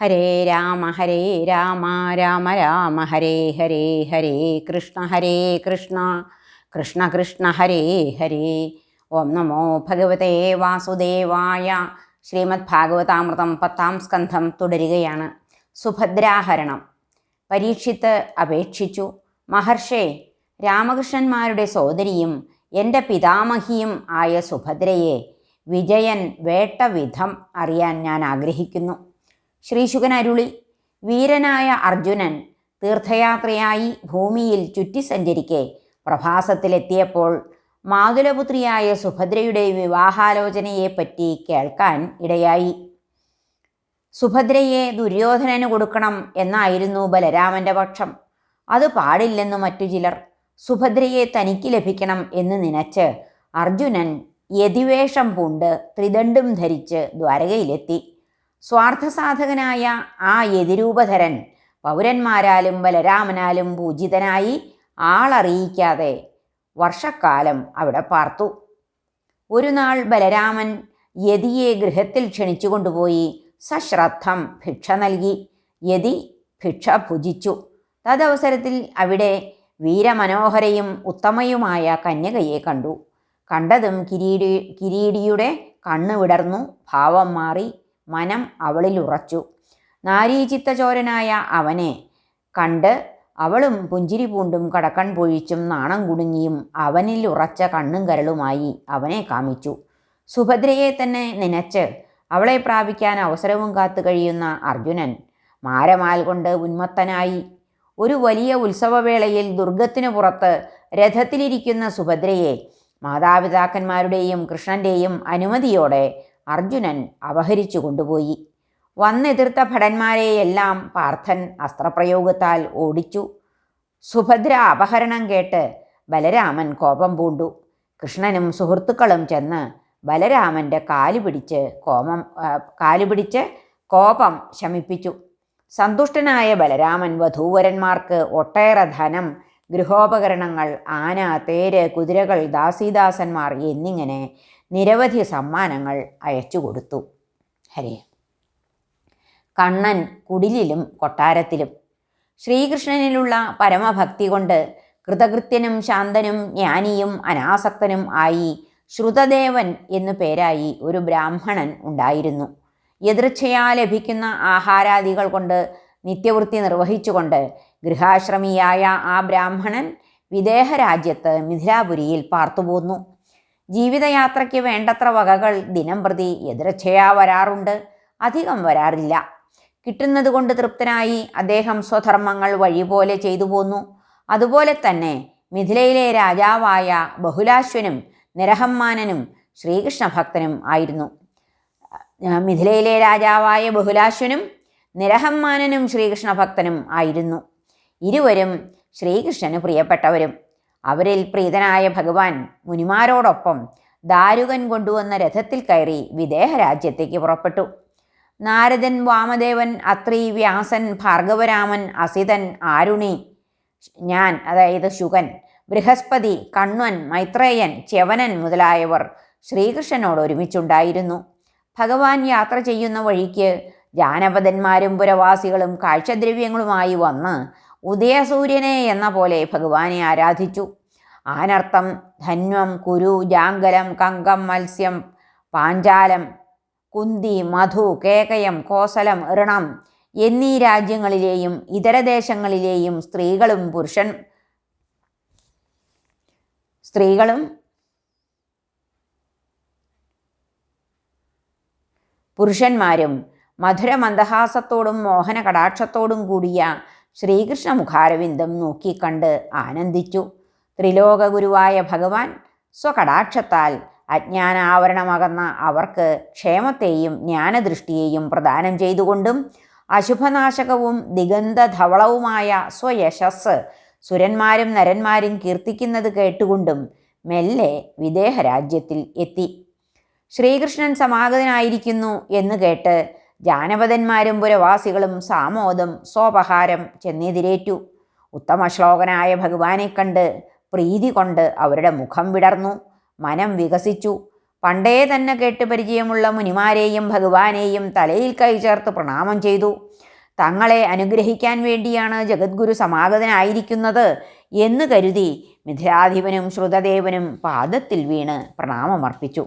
ഹരേ രാമ ഹരേ രാമ രാമ രാമ ഹരേ ഹരേ ഹരേ കൃഷ്ണ ഹരേ കൃഷ്ണ കൃഷ്ണ കൃഷ്ണ ഹരേ ഹരേ. ഓം നമോ ഭഗവതേ വാസുദേവായ. ശ്രീമദ് ഭാഗവതാമൃതം പത്താം സ്കന്ധം തുടരുകയാണ്. സുഭദ്രാഹരണം. പരീക്ഷിത്ത് അപേക്ഷിച്ചു. മഹർഷേ രാമകൃഷ്ണന്മാരുടെ സോദരിയും എന്റെ പിതാമഹിയും ആയ സുഭദ്രയെ വിജയൻ വേട്ട വിധം അറിയാൻ ഞാൻ ആഗ്രഹിക്കുന്നു. ശ്രീശുകൻ അരുളി വീരനായ അർജുനൻ തീർത്ഥയാത്രയായി ഭൂമിയിൽ ചുറ്റി സഞ്ചരിക്കെ പ്രഭാസത്തിലെത്തിയപ്പോൾ മാതുലപുത്രിയായ സുഭദ്രയുടെ വിവാഹാലോചനയെപ്പറ്റി കേൾക്കാൻ ഇടയായി. സുഭദ്രയെ ദുര്യോധനന് കൊടുക്കണം എന്നായിരുന്നു ബലരാമന്റെ പക്ഷം. അത് പാടില്ലെന്ന് മറ്റു ചിലർ. സുഭദ്രയെ തനിക്ക് ലഭിക്കണം എന്ന് നനച്ച് അർജുനൻ യതിവേഷം പൂണ്ട് ത്രിദണ്ടും ധരിച്ച് ദ്വാരകയിലെത്തി. സ്വാർത്ഥസാധകനായ ആ യതിരൂപധരൻ പൗരന്മാരാലും ബലരാമനാലും പൂജിതനായി ആളറിയിക്കാതെ വർഷക്കാലം അവിടെ പാർത്തു. ഒരു നാൾ ബലരാമൻ യതിയെ ഗൃഹത്തിൽ ക്ഷണിച്ചുകൊണ്ടുപോയി സശ്രദ്ധം ഭിക്ഷ നൽകി. യതി ഭിക്ഷ ഭുജിച്ചു. തദവസരത്തിൽ അവിടെ വീരമനോഹരയും ഉത്തമയുമായ കന്യകയെ കണ്ടു. കണ്ടതും കിരീടി കിരീടിയുടെ കണ്ണു വിടർന്നു. ഭാവം മാറി. മനം അവളിൽ ഉറച്ചു നാരീചിത്തചോരനായ അവനെ കണ്ട് അവളും പുഞ്ചിരി പൂണ്ടും കടക്കൺ പൊഴിച്ചും നാണം കുടുങ്ങിയും അവനിൽ ഉറച്ച കണ്ണും കരളുമായി അവനെ കാമിച്ചു. സുഭദ്രയെ തന്നെ നനച്ച് അവളെ പ്രാപിക്കാൻ അവസരവും കാത്തു കഴിയുന്ന അർജുനൻ മാരമാൽ കൊണ്ട് ഉന്മത്തനായി ഒരു വലിയ ഉത്സവവേളയിൽ ദുർഗത്തിനു പുറത്ത് രഥത്തിലിരിക്കുന്ന സുഭദ്രയെ മാതാപിതാക്കന്മാരുടെയും കൃഷ്ണന്റെയും അനുമതിയോടെ അർജുനൻ അപഹരിച്ചു കൊണ്ടുപോയി. വന്നെതിർത്ത ഭടന്മാരെയെല്ലാം പാർത്ഥൻ അസ്ത്രപ്രയോഗത്താൽ ഓടിച്ചു. സുഭദ്ര അപഹരണം കേട്ട് ബലരാമൻ കോപം പൂണ്ടു. കൃഷ്ണനും സുഹൃത്തുക്കളും ചെന്ന് ബലരാമന്റെ കാലുപിടിച്ച് കോപം കാൽ പിടിച്ച് കോപം ശമിപ്പിച്ചു. സന്തുഷ്ടനായ ബലരാമൻ വധൂവരന്മാർക്ക് ഒട്ടേറെ ധനം ഗൃഹോപകരണങ്ങൾ ആന തേര് കുതിരകൾ ദാസീദാസന്മാർ എന്നിങ്ങനെ നിരവധി സമ്മാനങ്ങൾ അയച്ചു കൊടുത്തു. ഹരേ. കണ്ണൻ കുടിലിലും കൊട്ടാരത്തിലും. ശ്രീകൃഷ്ണനിലുള്ള പരമഭക്തി കൊണ്ട് കൃതകൃത്യനും ശാന്തനും ജ്ഞാനിയും അനാസക്തനും ആയി ശ്രുതദേവൻ എന്നു പേരായി ഒരു ബ്രാഹ്മണൻ ഉണ്ടായിരുന്നു. എതിർച്ഛയാ ലഭിക്കുന്ന ആഹാരാദികൾ കൊണ്ട് നിത്യവൃത്തി നിർവഹിച്ചുകൊണ്ട് ഗൃഹാശ്രമിയായ ആ ബ്രാഹ്മണൻ വിദേഹരാജ്യത്ത് മിഥിലാപുരിയിൽ പാർത്തുപോന്നു ജീവിതയാത്രയ്ക്ക് വേണ്ടത്ര വകകൾ ദിനം പ്രതി എതിർച്ചയാ വരാറുണ്ട്. അധികം വരാറില്ല. കിട്ടുന്നതുകൊണ്ട് തൃപ്തനായി അദ്ദേഹം സ്വധർമ്മങ്ങൾ വഴിപോലെ ചെയ്തു പോന്നു. അതുപോലെ തന്നെ മിഥിലയിലെ രാജാവായ ബഹുലാശ്വനും നിരഹമ്മാനനും ശ്രീകൃഷ്ണ ഭക്തനും ആയിരുന്നു. മിഥിലയിലെ രാജാവായ ബഹുലാശ്വനും നിരഹമ്മാനനും ശ്രീകൃഷ്ണ ഭക്തനും ആയിരുന്നു. ഇരുവരും ശ്രീകൃഷ്ണന് പ്രിയപ്പെട്ടവരും. അവരിൽ പ്രീതനായ ഭഗവാൻ മുനിമാരോടൊപ്പം ദാരുകൻ കൊണ്ടുവന്ന രഥത്തിൽ കയറി വിദേഹരാജ്യത്തേക്ക് പുറപ്പെട്ടു. നാരദൻ വാമദേവൻ അത്രി വ്യാസൻ ഭാർഗവരാമൻ അസിതൻ ആരുണി ഞാൻ അതായത് ശുകൻ ബൃഹസ്പതി കണ്വൻ മൈത്രേയൻ ച്യവനൻ മുതലായവർ ശ്രീകൃഷ്ണനോട് ഒരുമിച്ചുണ്ടായിരുന്നു. ഭഗവാൻ യാത്ര ചെയ്യുന്ന വഴിക്ക് ജാനപദന്മാരും പുരവാസികളും കാഴ്ചദ്രവ്യങ്ങളുമായി വന്ന് ഉദയസൂര്യനെ എന്ന പോലെ ഭഗവാനെ ആരാധിച്ചു. ആനർത്ഥം ധന്വം കുരു ജാങ്കലം കങ്കം മത്സ്യം പാഞ്ചാലം കുന്തി മധു കേകയം കോസലം ഋണം എന്നീ രാജ്യങ്ങളിലെയും ഇതര ദേശങ്ങളിലെയും സ്ത്രീകളും പുരുഷൻ സ്ത്രീകളും പുരുഷന്മാരും മധുര മന്ദഹാസത്തോടും മോഹന കടാക്ഷത്തോടും കൂടിയ ശ്രീകൃഷ്ണ മുഖാരവിന്ദം നോക്കിക്കണ്ട് ആനന്ദിച്ചു. ത്രിലോകഗുരുവായ ഭഗവാൻ സ്വകടാക്ഷത്താൽ അജ്ഞാനാവരണമകന്ന അവർക്ക് ക്ഷേമത്തെയും ജ്ഞാനദൃഷ്ടിയെയും പ്രദാനം ചെയ്തുകൊണ്ടും അശുഭനാശകവും ദിഗന്ധധവളവുമായ സ്വയശസ് സുരന്മാരും നരന്മാരും കീർത്തിക്കുന്നത് കേട്ടുകൊണ്ടും മെല്ലെ വിദേഹരാജ്യത്തിൽ എത്തി. ശ്രീകൃഷ്ണൻ സമാഗതനായിരിക്കുന്നു എന്ന് കേട്ട് ജാനപദന്മാരും പുരവാസികളും സാമോദം സ്വോപഹാരം ചെന്നെതിരേറ്റു. ഉത്തമശ്ലോകനായ ഭഗവാനെ കണ്ട് പ്രീതി കൊണ്ട് അവരുടെ മുഖം വിടർന്നു. മനം വികസിച്ചു. പണ്ടേ തന്നെ കേട്ട് പരിചയമുള്ള മുനിമാരെയും ഭഗവാനെയും തലയിൽ കൈ ചേർത്ത് പ്രണാമം ചെയ്തു. തങ്ങളെ അനുഗ്രഹിക്കാൻ വേണ്ടിയാണ് ജഗദ്ഗുരു സമാഗതനായിരിക്കുന്നത് എന്ന് കരുതി മിഥിലാധിപനും ശ്രുതദേവനും പാദത്തിൽ വീണ് പ്രണാമമർപ്പിച്ചു.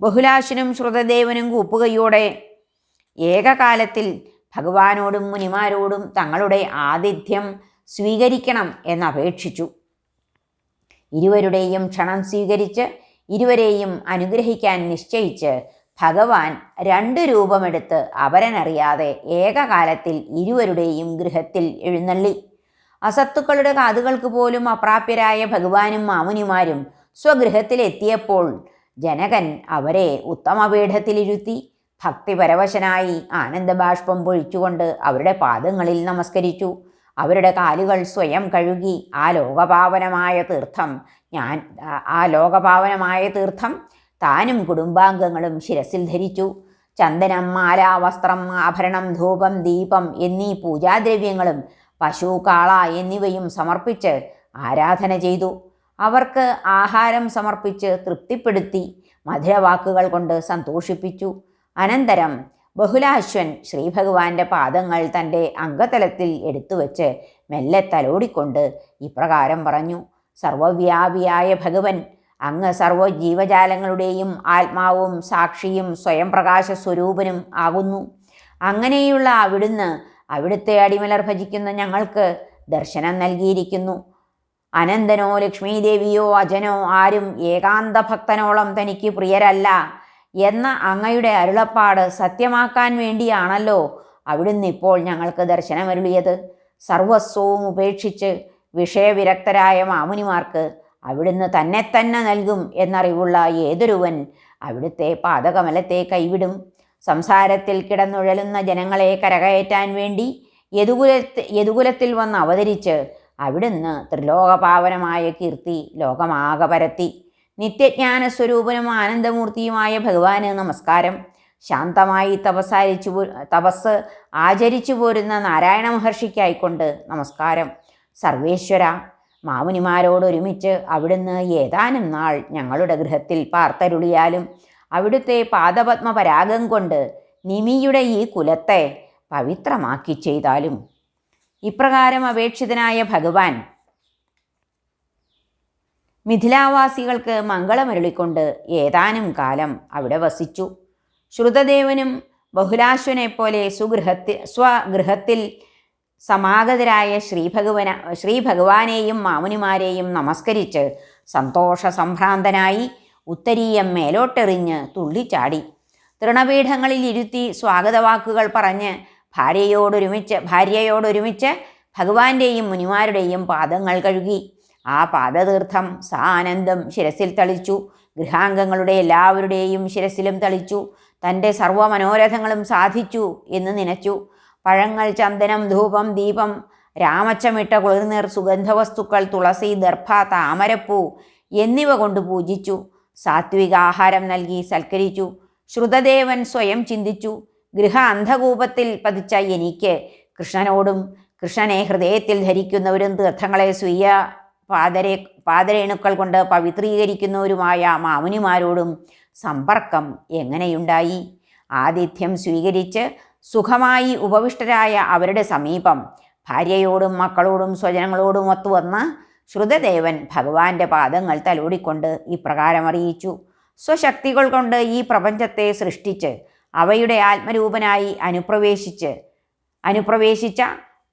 ബഹുലാശനും ശ്രുതദേവനും കൂപ്പുകയോടെ ഏകകാലത്തിൽ ഭഗവാനോടും മുനിമാരോടും തങ്ങളുടെ ആതിഥ്യം സ്വീകരിക്കണം എന്നപേക്ഷിച്ചു. ഇരുവരുടെയും ക്ഷണം സ്വീകരിച്ച് ഇരുവരെയും അനുഗ്രഹിക്കാൻ നിശ്ചയിച്ച് ഭഗവാൻ രണ്ട് രൂപമെടുത്ത് അവരനറിയാതെ ഏകകാലത്തിൽ ഇരുവരുടെയും ഗൃഹത്തിൽ എഴുന്നള്ളി. അസത്തുക്കളുടെ കാതുകൾക്ക് പോലും അപ്രാപ്യരായ ഭഗവാനും മാമുനിമാരും സ്വഗൃഹത്തിലെത്തിയപ്പോൾ ജനകൻ അവരെ ഉത്തമപീഠത്തിലിരുത്തി ഭക്തിപരവശനായി ആനന്ദബാഷ്പം പൊഴിച്ചുകൊണ്ട് അവരുടെ പാദങ്ങളിൽ നമസ്കരിച്ചു. അവരുടെ കാലുകൾ സ്വയം കഴുകി ആ ലോകപാവനമായ തീർത്ഥം ഞാൻ ആ ലോകപാവനമായ തീർത്ഥം താനും കുടുംബാംഗങ്ങളും ശിരസിൽ ധരിച്ചു. ചന്ദനം മാല വസ്ത്രം ആഭരണം ധൂപം ദീപം എന്നീ പൂജാദ്രവ്യങ്ങളും പശു കാള എന്നിവയും സമർപ്പിച്ച് ആരാധന ചെയ്തു. അവർക്ക് ആഹാരം സമർപ്പിച്ച് തൃപ്തിപ്പെടുത്തി മധുരവാക്കുകൾ കൊണ്ട് സന്തോഷിപ്പിച്ചു. അനന്തരം ബഹുലാശ്വൻ ശ്രീഭഗവാന്റെ പാദങ്ങൾ തന്റെ അംഗതലത്തിൽ എടുത്തുവച്ച് മെല്ലെ തലോടിക്കൊണ്ട് ഇപ്രകാരം പറഞ്ഞു സർവവ്യാപിയായ ഭഗവൻ അങ്ങ് സർവ ജീവജാലങ്ങളുടെയും ആത്മാവും സാക്ഷിയും സ്വയം പ്രകാശ സ്വരൂപനും ആകുന്നു. അങ്ങനെയുള്ള അവിടുന്ന് അവിടുത്തെ അടിമലർ ഭജിക്കുന്ന ഞങ്ങൾക്ക് ദർശനം നൽകിയിരിക്കുന്നു. അനന്തനോ ലക്ഷ്മീദേവിയോ അജനോ ആരും ഏകാന്ത ഭക്തനോളം തനിക്ക് പ്രിയരല്ല. എന്ന അങ്ങയുടെ അരുളപ്പാട് സത്യമാക്കാൻ വേണ്ടിയാണല്ലോ. അവിടുന്ന് ഇപ്പോൾ ഞങ്ങൾക്ക് ദർശനമരുളിയത് സർവസ്വവും ഉപേക്ഷിച്ച് വിഷയവിരക്തരായ മാമുനിമാർക്ക് അവിടുന്ന് തന്നെ തന്നെ നൽകും എന്നറിവുള്ള ഏതൊരുവൻ അവിടുത്തെ പാദകമലത്തെ കൈവിടും. സംസാരത്തിൽ കിടന്നുഴലുന്ന ജനങ്ങളെ കരകയറ്റാൻ വേണ്ടി യദുകുലത്ത് യദുകുലത്തിൽ വന്ന് അവതരിച്ച് അവിടുന്ന് ത്രിലോകപാവനമായ കീർത്തി ലോകമാകെ പരത്തി നിത്യജ്ഞാന സ്വരൂപനും ആനന്ദമൂർത്തിയുമായ ഭഗവാന് നമസ്കാരം. ശാന്തമായി തപസാരിച്ചു തപസ് ആചരിച്ചു പോരുന്ന നാരായണ മഹർഷിക്കായിക്കൊണ്ട് നമസ്കാരം. സർവേശ്വര മാമുനിമാരോടൊരുമിച്ച് അവിടുന്ന് ഏതാനും നാൾ ഞങ്ങളുടെ ഗൃഹത്തിൽ പാർത്തരുളിയാലും അവിടുത്തെ പാദപത്മ പരാഗം കൊണ്ട് നിമിയുടെ ഈ കുലത്തെ പവിത്രമാക്കി ചെയ്താലും. ഇപ്രകാരം അപേക്ഷിതനായ ഭഗവാൻ മിഥിലാവാസികൾക്ക് മംഗളമരുളിക്കൊണ്ട് ഏതാനും കാലം അവിടെ വസിച്ചു. ശ്രുതദേവനും ബഹുലാശ്വനെ പോലെ സുഗൃഹത്തിൽ സ്വഗൃഹത്തിൽ സമാഗതരായ ശ്രീഭഗവന ശ്രീഭഗവാനെയും മാമുനിമാരെയും നമസ്കരിച്ച് സന്തോഷ സംഭ്രാന്തനായി ഉത്തരീയം മേലോട്ടെറിഞ്ഞ് തുള്ളിച്ചാടി. തൃണപീഠങ്ങളിൽ ഇരുത്തി സ്വാഗതവാക്കുകൾ പറഞ്ഞ് ഭാര്യയോടൊരുമിച്ച് ഭാര്യയോടൊരുമിച്ച് ഭഗവാന്റെയും മുനിമാരുടെയും പാദങ്ങൾ കഴുകി. ആ പാദതീർത്ഥം സാനന്ദം ശിരസിൽ തളിച്ചു. ഗൃഹാംഗങ്ങളുടെ എല്ലാവരുടെയും ശിരസിലും തളിച്ചു. തന്റെ സർവമനോരഥങ്ങളും സാധിച്ചു എന്ന് നനച്ചു. പഴങ്ങൾ ചന്ദനം ധൂപം ദീപം രാമച്ചമിട്ട കുളിർനീർ സുഗന്ധവസ്തുക്കൾ തുളസി ദർഭ താമരപ്പൂ എന്നിവ കൊണ്ട് പൂജിച്ചു. സാത്വിക ആഹാരം നൽകി സൽക്കരിച്ചു. ശ്രുതദേവൻ സ്വയം ചിന്തിച്ചു. ഗൃഹ അന്ധകൂപത്തിൽ പതിച്ച എനിക്ക് കൃഷ്ണനോടും കൃഷ്ണനെ ഹൃദയത്തിൽ ധരിക്കുന്നവരും തീർത്ഥങ്ങളെ സ്വീയ പാദരെ പാതരേണുക്കൾ കൊണ്ട് പവിത്രീകരിക്കുന്നവരുമായ മാമുനിമാരോടും സമ്പർക്കം എങ്ങനെയുണ്ടായി? ആതിഥ്യം സ്വീകരിച്ച് സുഖമായി ഉപവിഷ്ടരായ അവരുടെ സമീപം ഭാര്യയോടും മക്കളോടും സ്വജനങ്ങളോടും ഒത്തുവന്ന് ശ്രുതദേവൻ ഭഗവാന്റെ പാദങ്ങൾ തലോടിക്കൊണ്ട് ഇപ്രകാരം അറിയിച്ചു. സ്വശക്തികൾ കൊണ്ട് ഈ പ്രപഞ്ചത്തെ സൃഷ്ടിച്ച് അവയുടെ ആത്മരൂപനായി അനുപ്രവേശിച്ച് അനുപ്രവേശിച്ച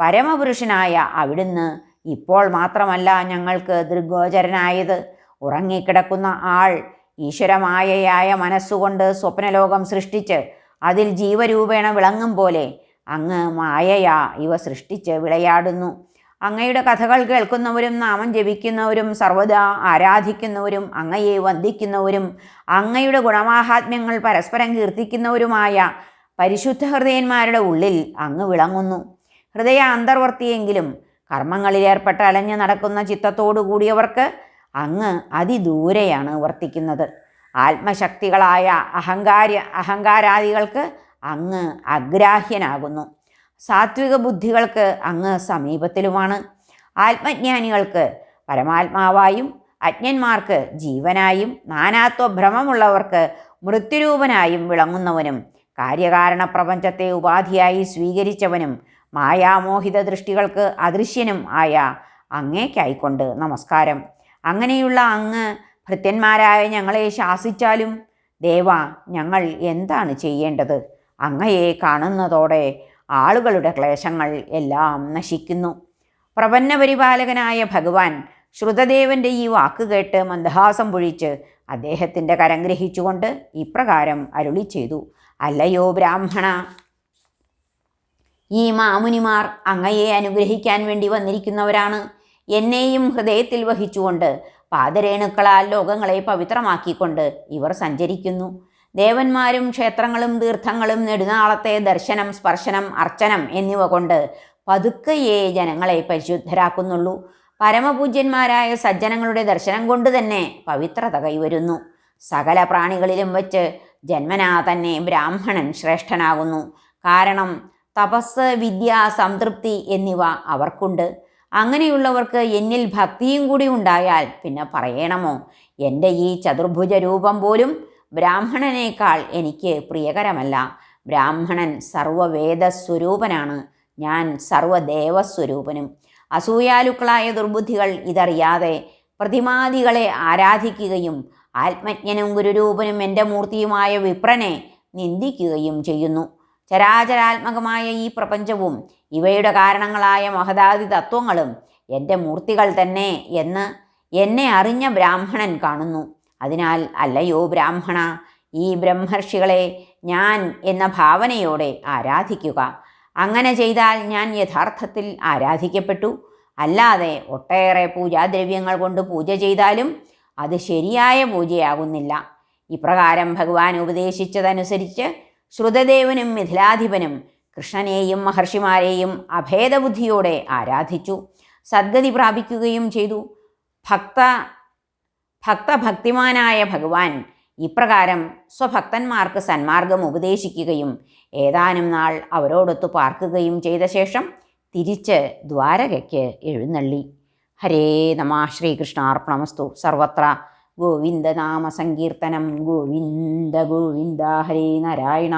പരമപുരുഷനായ അവിടുന്ന് ഇപ്പോൾ മാത്രമല്ല ഞങ്ങൾക്ക് ദൃഗോചരനായത് ഉറങ്ങിക്കിടക്കുന്ന ആൾ ഈശ്വരമായയായ മനസ്സുകൊണ്ട് സ്വപ്നലോകം സൃഷ്ടിച്ച് അതിൽ ജീവരൂപേണ വിളങ്ങും പോലെ അങ്ങ് മായയാ ഇവ സൃഷ്ടിച്ച് വിളയാടുന്നു. അങ്ങയുടെ കഥകൾ കേൾക്കുന്നവരും നാമം ജപിക്കുന്നവരും സർവദാ ആരാധിക്കുന്നവരും അങ്ങയെ വന്ദിക്കുന്നവരും അങ്ങയുടെ ഗുണമാഹാത്മ്യങ്ങൾ പരസ്പരം കീർത്തിക്കുന്നവരുമായ പരിശുദ്ധ ഹൃദയന്മാരുടെ ഉള്ളിൽ അങ്ങ് വിളങ്ങുന്നു. ഹൃദയ അന്തർവർത്തിയെങ്കിലും കർമ്മങ്ങളിൽ ഏർപ്പെട്ട് അലഞ്ഞു നടക്കുന്ന ചിത്തത്തോടു കൂടിയവർക്ക് അങ്ങ് അതിദൂരെയാണ് വർത്തിക്കുന്നത്. ആത്മശക്തികളായ അഹങ്കാര അഹങ്കാരാദികൾക്ക് അങ്ങ് അഗ്രാഹ്യനാകുന്നു. സാത്വിക ബുദ്ധികൾക്ക് അങ്ങ് സമീപത്തിലുമാണ്. ആത്മജ്ഞാനികൾക്ക് പരമാത്മാവായും അജ്ഞന്മാർക്ക് ജീവനായും നാനാത്വ ഭ്രമമുള്ളവർക്ക് മൃത്യുരൂപനായും വിളങ്ങുന്നവനും കാര്യകാരണ പ്രപഞ്ചത്തെ ഉപാധിയായി സ്വീകരിച്ചവനും മായാമോഹിത ദൃഷ്ടികൾക്ക് അദൃശ്യനും ആയ അങ്ങേക്കായിക്കൊണ്ട് നമസ്കാരം. അങ്ങനെയുള്ള അങ്ങ് ഭൃത്യന്മാരായ ഞങ്ങളെ ശാസിച്ചാലും ദേവ ഞങ്ങൾ എന്താണ് ചെയ്യേണ്ടത്? അങ്ങയെ കാണുന്നതോടെ ആളുകളുടെ ക്ലേശങ്ങൾ എല്ലാം നശിക്കുന്നു. പ്രപന്നപരിപാലകനായ ഭഗവാൻ ശ്രുതദേവന്റെ ഈ വാക്ക് കേട്ട് മന്ദഹാസം പൊഴിച്ച് അദ്ദേഹത്തിന്റെ കരം ഗ്രഹിച്ചുകൊണ്ട് ഇപ്രകാരം അരുളി ചെയ്തു. അല്ലയോ ബ്രാഹ്മണ ഈ മാമുനിമാർ അങ്ങയെ അനുഗ്രഹിക്കാൻ വേണ്ടി വന്നിരിക്കുന്നവരാണ്. എന്നെയും ഹൃദയത്തിൽ വഹിച്ചുകൊണ്ട് പാദരേണുക്കളാൽ ലോകങ്ങളെ പവിത്രമാക്കിക്കൊണ്ട് ഇവർ സഞ്ചരിക്കുന്നു. ദേവന്മാരും ക്ഷേത്രങ്ങളും തീർത്ഥങ്ങളും നെടുനാളത്തെ ദർശനം സ്പർശനം അർച്ചനം എന്നിവ കൊണ്ട് പതുക്കെയേ ജനങ്ങളെ പരിശുദ്ധരാക്കുന്നുള്ളൂ. പരമപൂജ്യന്മാരായ സജ്ജനങ്ങളുടെ ദർശനം കൊണ്ട് തന്നെ പവിത്രത കൈവരുന്നു. സകല പ്രാണികളിലും വച്ച് ജന്മനാ തന്നെ ബ്രാഹ്മണൻ ശ്രേഷ്ഠനാകുന്നു. കാരണം തപസ് വിദ്യ സംതൃപ്തി എന്നിവ അവർക്കുണ്ട്. അങ്ങനെയുള്ളവർക്ക് എന്നിൽ ഭക്തിയും കൂടി ഉണ്ടായാൽ പിന്നെ പറയണമോ? എന്റെ ഈ ചതുർഭുജ രൂപം പോലും ബ്രാഹ്മണനേക്കാൾ എനിക്ക് പ്രിയകരമല്ല. ബ്രാഹ്മണൻ സർവവേദസ്വരൂപനാണ്. ഞാൻ സർവദേവസ്വരൂപനും. അസൂയാലുക്കളായ ദുർബുദ്ധികൾ ഇതറിയാതെ പ്രതിമാദികളെ ആരാധിക്കുകയും ആത്മജ്ഞനും ഗുരുരൂപനും എന്റെ മൂർത്തിയുമായ വിപ്രനെ നിന്ദിക്കുകയും ചെയ്യുന്നു. ചരാചരാത്മകമായ ഈ പ്രപഞ്ചവും ഇവയുടെ കാരണങ്ങളായ മഹദാദി തത്വങ്ങളും എന്റെ മൂർത്തികൾ തന്നെ എന്ന് എന്നെ അറിഞ്ഞ ബ്രാഹ്മണൻ കാണുന്നു. അതിനാൽ അല്ലയോ ബ്രാഹ്മണ ഈ ബ്രഹ്മർഷികളെ ഞാൻ എന്ന ഭാവനയോടെ ആരാധിക്കുക. അങ്ങനെ ചെയ്താൽ ഞാൻ യഥാർത്ഥത്തിൽ ആരാധിക്കപ്പെട്ടു. അല്ലാതെ ഒട്ടേറെ പൂജാദ്രവ്യങ്ങൾ കൊണ്ട് പൂജ ചെയ്താലും അത് ശരിയായ പൂജയാകുന്നില്ല. ഇപ്രകാരം ഭഗവാൻ ഉപദേശിച്ചതനുസരിച്ച് ശ്രുതദേവനും മിഥിലാധിപനും കൃഷ്ണനെയും മഹർഷിമാരെയും അഭേദബുദ്ധിയോടെ ആരാധിച്ചു. സദ്ഗതി പ്രാപിക്കുകയും ചെയ്തു. ഭക്ത ഭക്തഭക്തിമാനായ ഭഗവാൻ ഇപ്രകാരം സ്വഭക്തന്മാർക്ക് സന്മാർഗം ഉപദേശിക്കുകയും ഏതാനും നാൾ അവരോടൊത്തു പാർക്കുകയും ചെയ്ത ശേഷം തിരിച്ച് ദ്വാരകയ്ക്ക് എഴുന്നള്ളി. ഹരേ നമ ശ്രീകൃഷ്ണാർപ്പണമസ്തു. സർവത്ര ഗോവിന്ദനാമ സങ്കീർത്തനം ഗോവിന്ദ ഗോവിന്ദ ഹരേ നാരായണ.